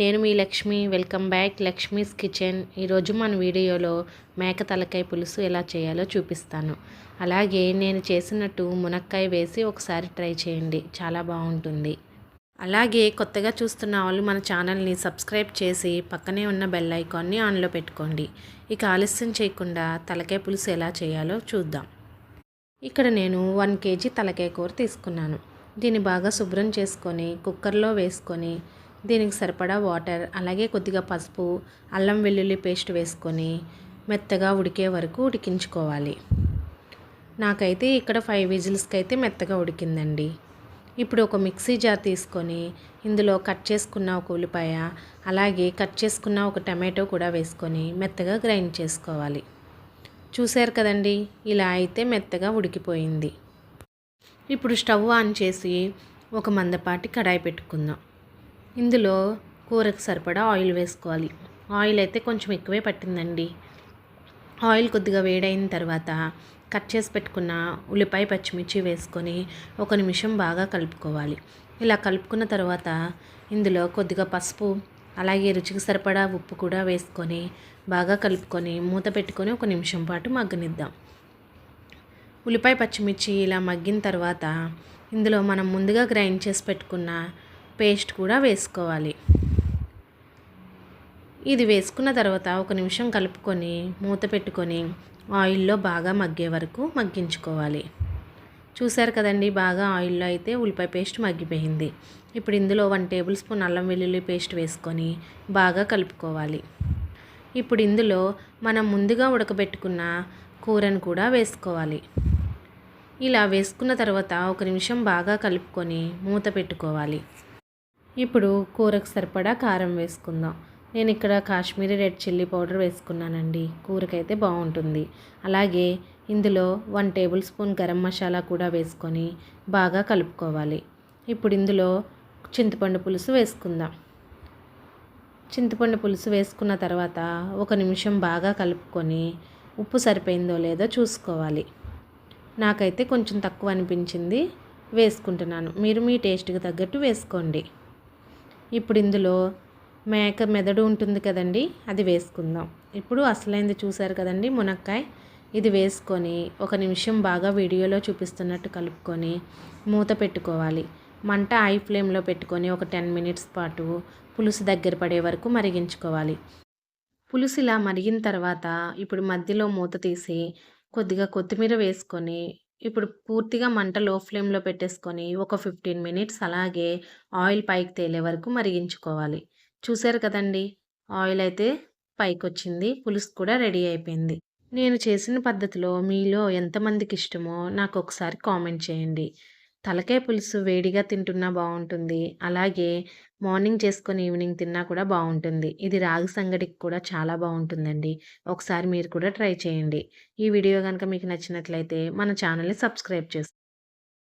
నేను మీ Lakshmi. Welcome back. Lakshmi's kitchen. ఈరోజు మన వీడియోలో మేక తలకాయ పులుసు ఎలా చేయాలో చూపిస్తాను. అలాగే నేను చేసినట్టు మునక్కాయ వేసి ఒకసారి ట్రై చేయండి. చాలా బాగుంటుంది. అలాగే కొత్తగా చూస్తున్న వాళ్ళు మన ఛానల్ని సబ్స్క్రైబ్ చేసి పక్కనే ఉన్న బెల్ ఐకాన్ని ఆన్లో పెట్టుకోండి. ఇక ఆలస్యం చేయకుండా తలకాయ పులుసు ఎలా చేయాలో చూద్దాం. ఇక్కడ నేను వన్ కేజీ తలకాయ కూర తీసుకున్నాను. దీన్ని బాగా శుభ్రం చేసుకొని కుక్కర్లో వేసుకొని దీనికి సరిపడా వాటర్ అలాగే కొద్దిగా పసుపు అల్లం వెల్లుల్లి పేస్ట్ వేసుకొని మెత్తగా ఉడికే వరకు ఉడికించుకోవాలి. నాకైతే ఇక్కడ ఫైవ్ విజిల్స్కి అయితే మెత్తగా ఉడికిందండి. ఇప్పుడు ఒక మిక్సీ జార్ తీసుకొని ఇందులో కట్ చేసుకున్న ఒక ఉల్లిపాయ అలాగే కట్ చేసుకున్న ఒక టమాటో కూడా వేసుకొని మెత్తగా గ్రైండ్ చేసుకోవాలి. చూశారు కదండి ఇలా అయితే మెత్తగా ఉడికిపోయింది. ఇప్పుడు స్టవ్ ఆన్ చేసి ఒక మందపాటి కడాయి పెట్టుకుందాం. ఇందులో కూరకు సరిపడా ఆయిల్ వేసుకోవాలి. ఆయిల్ అయితే కొంచెం ఎక్కువే పట్టిందండి. ఆయిల్ కొద్దిగా వేడైన తర్వాత కట్ చేసి పెట్టుకున్న ఉల్లిపాయ పచ్చిమిర్చి వేసుకొని ఒక నిమిషం బాగా కలుపుకోవాలి. ఇలా కలుపుకున్న తర్వాత ఇందులో కొద్దిగా పసుపు అలాగే రుచికి సరిపడా ఉప్పు కూడా వేసుకొని బాగా కలుపుకొని మూత పెట్టుకొని ఒక నిమిషం పాటు మగ్గనిద్దాం. ఉల్లిపాయ పచ్చిమిర్చి ఇలా మగ్గిన తర్వాత ఇందులో మనం ముందుగా గ్రైండ్ చేసి పెట్టుకున్న పేస్ట్ కూడా వేసుకోవాలి. ఇది వేసుకున్న తర్వాత ఒక నిమిషం కలుపుకొని మూత పెట్టుకొని ఆయిల్లో బాగా మగ్గే వరకు మగ్గించుకోవాలి. చూశారు కదండి బాగా ఆయిల్లో అయితే ఉల్లిపాయ పేస్ట్ మగ్గిపోయింది. ఇప్పుడు ఇందులో వన్ టేబుల్ స్పూన్ అల్లం వెల్లుల్లి పేస్ట్ వేసుకొని బాగా కలుపుకోవాలి. ఇప్పుడు ఇందులో మనం ముందుగా ఉడకబెట్టుకున్న కూరను కూడా వేసుకోవాలి. ఇలా వేసుకున్న తర్వాత ఒక నిమిషం బాగా కలుపుకొని మూత పెట్టుకోవాలి. ఇప్పుడు కూరకు సరిపడా కారం వేసుకుందాం. నేను ఇక్కడ కాశ్మీరీ రెడ్ చిల్లీ పౌడర్ వేసుకున్నానండి. కూరకైతే బాగుంటుంది. అలాగే ఇందులో one tablespoon garam masala కూడా వేసుకొని బాగా కలుపుకోవాలి. ఇప్పుడు ఇందులో చింతపండు పులుసు వేసుకుందాం. చింతపండు పులుసు వేసుకున్న తర్వాత ఒక నిమిషం బాగా కలుపుకొని ఉప్పు సరిపోయిందో లేదో చూసుకోవాలి. నాకైతే కొంచెం తక్కువ అనిపించింది వేసుకుంటున్నాను. మీరు మీ టేస్ట్కి తగ్గట్టు వేసుకోండి. ఇప్పుడు ఇందులో మేక మెదడు ఉంటుంది కదండి అది వేసుకుందాం. ఇప్పుడు అసలైంది చూసారు కదండి మునక్కాయ. ఇది వేసుకొని ఒక నిమిషం బాగా వీడియోలో చూపిస్తున్నట్టు కలుపుకొని మూత పెట్టుకోవాలి. మంట హై ఫ్లేమ్లో పెట్టుకొని ఒక టెన్ మినిట్స్ పాటు పులుసు దగ్గర పడే వరకు మరిగించుకోవాలి. పులుసు ఇలా మరిగిన తర్వాత ఇప్పుడు మధ్యలో మూత తీసి కొద్దిగా కొత్తిమీర వేసుకొని ఇప్పుడు పూర్తిగా మంట లో ఫ్లేమ్లో పెట్టేసుకొని ఒక ఫిఫ్టీన్ మినిట్స్ అలాగే ఆయిల్ పైకి తేలే వరకు మరిగించుకోవాలి. చూసారు కదండి? ఆయిల్ అయితే పైకి వచ్చింది పులుసు కూడా రెడీ అయిపోయింది. నేను చేసిన పద్ధతిలో మీలో ఎంతమందికి ఇష్టమో నాకు ఒకసారి కామెంట్ చేయండి. తలకాయ పులుసు వేడిగా తింటున్నా బాగుంటుంది అలాగే మార్నింగ్ చేసుకొని ఈవినింగ్ తిన్నా కూడా బాగుంటుంది ఇది రాగి సంగడికి కూడా చాలా బాగుంటుందండి ఒకసారి మీరు కూడా ట్రై చేయండి. ఈ వీడియో కనుక మీకు నచ్చినట్లయితే మన ఛానల్ని సబ్స్క్రైబ్ చేసుకోండి